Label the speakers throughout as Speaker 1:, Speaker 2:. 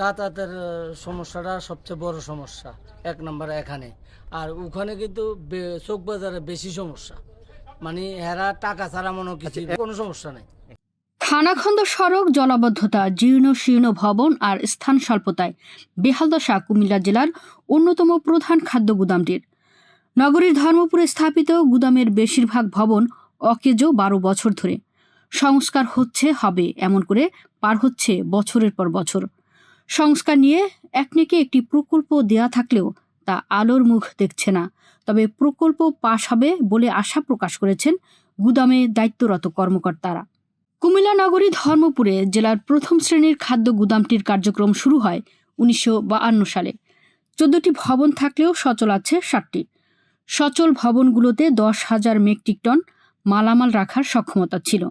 Speaker 1: যাতায়াতের সমস্যাটা সবচেয়ে বড় সমস্যা এক নম্বর এখানে। আর ওখানে কিন্তু চোখ বাজারে বেশি সমস্যা। মানে হেরা টাকা ছাড়া মনে কিছু কোনো সমস্যা নেই।
Speaker 2: খানাখন্দ সড়ক জলাবদ্ধতা জীর্ণ শীর্ণ ভবন আর স্থান স্বল্পতায় বেহালদশা কুমিল্লা জেলার অন্যতম প্রধান খাদ্য গুদামটির। নগরীর ধর্মপুরে স্থাপিত গুদামের বেশিরভাগ ভবন অকেজো বারো বছর ধরে। সংস্কার হচ্ছে হবে এমন করে পার হচ্ছে বছরের পর বছর। সংস্কার নিয়ে একনেকে একটি প্রকল্প দেয়া থাকলেও তা আলোর মুখ দেখছে না। তবে প্রকল্প পাশ হবে বলে আশা প্রকাশ করেছেন গুদামে দায়িত্বরত কর্মকর্তারা। কুমিল্লা নগরী ধর্মপুরে জেলার প্রথম শ্রেণির খাদ্য গুদামটির কার্যক্রম শুরু হয় উনিশশো সালে। চোদ্দটি ভবন থাকলেও সচল আছে ষাটটি। সচল ভবনগুলোতে দশ হাজার মেট্রিক টন মালামাল রাখার সক্ষমতা ছিল।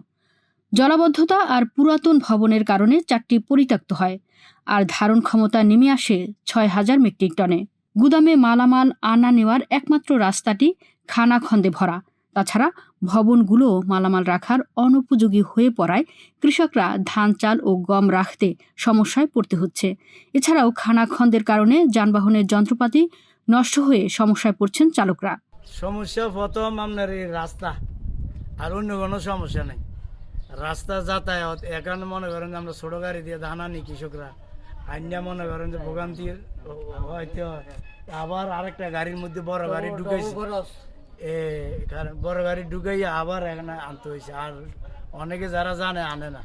Speaker 2: জলাবদ্ধতা আর পুরাতন ভবনের কারণে চারটি পরিত্যক্ত হয়, আর ধারণ ক্ষমতা নেমে আসে ছয় হাজার মেট্রিক টনে। গুদামে মালামাল আনা নেওয়ার একমাত্র রাস্তাটি খানাখন্দে ভরা। তাছাড়া ভবনগুলো মালামাল রাখার অনুপযোগী হয়ে পড়ায় কৃষকরা ধান, চাল ও গম রাখতে সমস্যায় পড়তে হচ্ছে। এছাড়াও খানাখন্দের কারণে যানবাহনের যন্ত্রপাতি নষ্ট হয়ে সমস্যায় পড়ছেন চালকরা।
Speaker 1: সমস্যা প্রথম আপনার এই রাস্তা, আর অন্য কোনো সমস্যা নেই। রাস্তা যাতায়াত এখানে মনে করেন যে আমরা ছোট গাড়ি দিয়ে ধান আনি কৃষকরা। আইনা মনে করেন যে ভোগান্তির হয়তো আবার আরেকটা গাড়ির মধ্যে বড় গাড়ি ঢুকাইছে। এ কারণ বড় গাড়ি ঢুকাইয়া আবার এখানে আনতে হয়েছে আর অনেকে যারা জানে আনে না।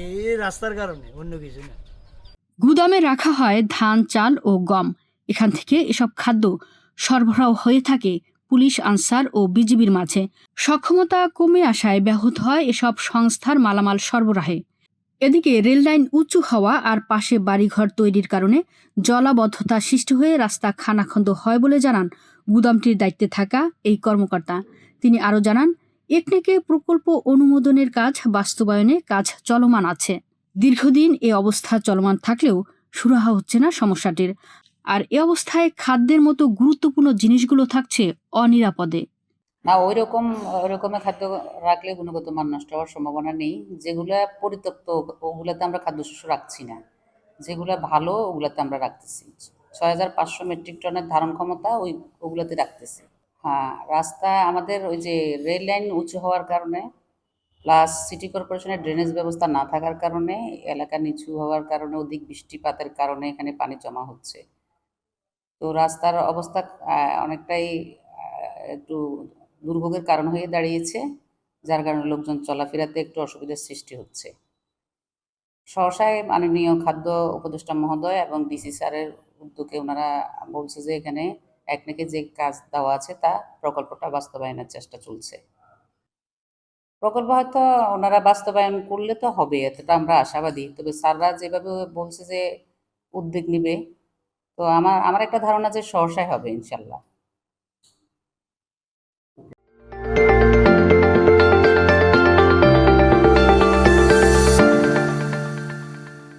Speaker 1: এই এই রাস্তার কারণে অন্য কিছু না।
Speaker 2: গুদামে রাখা হয় ধান চাল ও গম। এখান থেকে এসব খাদ্য সরবরাহ হয়ে থাকে পুলিশ আনসার ও বিজিবির মাঝে। সক্ষমতা কমে আসায় ব্যাহত হয় এসব সংস্থার মালামাল সরবরাহে। এদিকে রেললাইন উঁচু হওয়া আর পাশে বাড়িঘর তৈরির কারণে জলাবদ্ধতা সৃষ্টি হয়ে রাস্তা খানাখন্দ হয় বলে জানান গুদামটির দায়িত্বে থাকা এই কর্মকর্তা। তিনি আরও জানান, একনেকে প্রকল্প অনুমোদনের কাজ বাস্তবায়নে কাজ চলমান আছে। দীর্ঘদিন এ অবস্থা চলমান থাকলেও সুরাহা হচ্ছে না সমস্যাটির। আর এ অবস্থায় খাদ্যের মতো গুরুত্বপূর্ণ জিনিসগুলো থাকছে অনিরাপদে।
Speaker 3: না ওই রকম রকমের খাদ্য রাখলে গুণগত মান নষ্ট হওয়ার সম্ভাবনা নেই। যেগুলা পরিত্যক্ত ওগুলাতে আমরা খাদ্যশস্য রাখছি না। যেগুলা ভালো, ওগুলাতে আমরা রাখতেছি। ছয় হাজার পাঁচশো মেট্রিক টনের ধারণ ক্ষমতা ওই, ওগুলাতে রাখতেছি। হ্যাঁ রাস্তা আমাদের ওই যে রেল লাইন উঁচু হওয়ার কারণে, প্লাস সিটি কর্পোরেশনের ড্রেনেজ ব্যবস্থা না থাকার কারণে, এলাকা নিচু হওয়ার কারণে, অধিক বৃষ্টিপাতের কারণে এখানে পানি জমা হচ্ছে। তো রাস্তার অবস্থা অনেকটাই একটু দুর্ভোগের কারণ হয়ে দাঁড়িয়েছে, যার কারণে লোকজন চলাফেরাতে একটু অসুবিধার সৃষ্টি হচ্ছে। সহসায় মাননীয় খাদ্য উপদেষ্টা মহোদয় এবং ডিসি স্যারের উদ্যোগে ওনারা বলছে যে এখানে একনেকে যে কাজ দেওয়া আছে তা প্রকল্পটা বাস্তবায়নের চেষ্টা চলছে। প্রকল্প হয়তো ওনারা বাস্তবায়ন করলে তো হবে এতটা আমরা আশাবাদী। তবে স্যাররা যেভাবে বলছে যে উদ্যোগ নিবে তো আমার আমার একটা ধারণা যে সহসায় হবে ইনশাল্লাহ।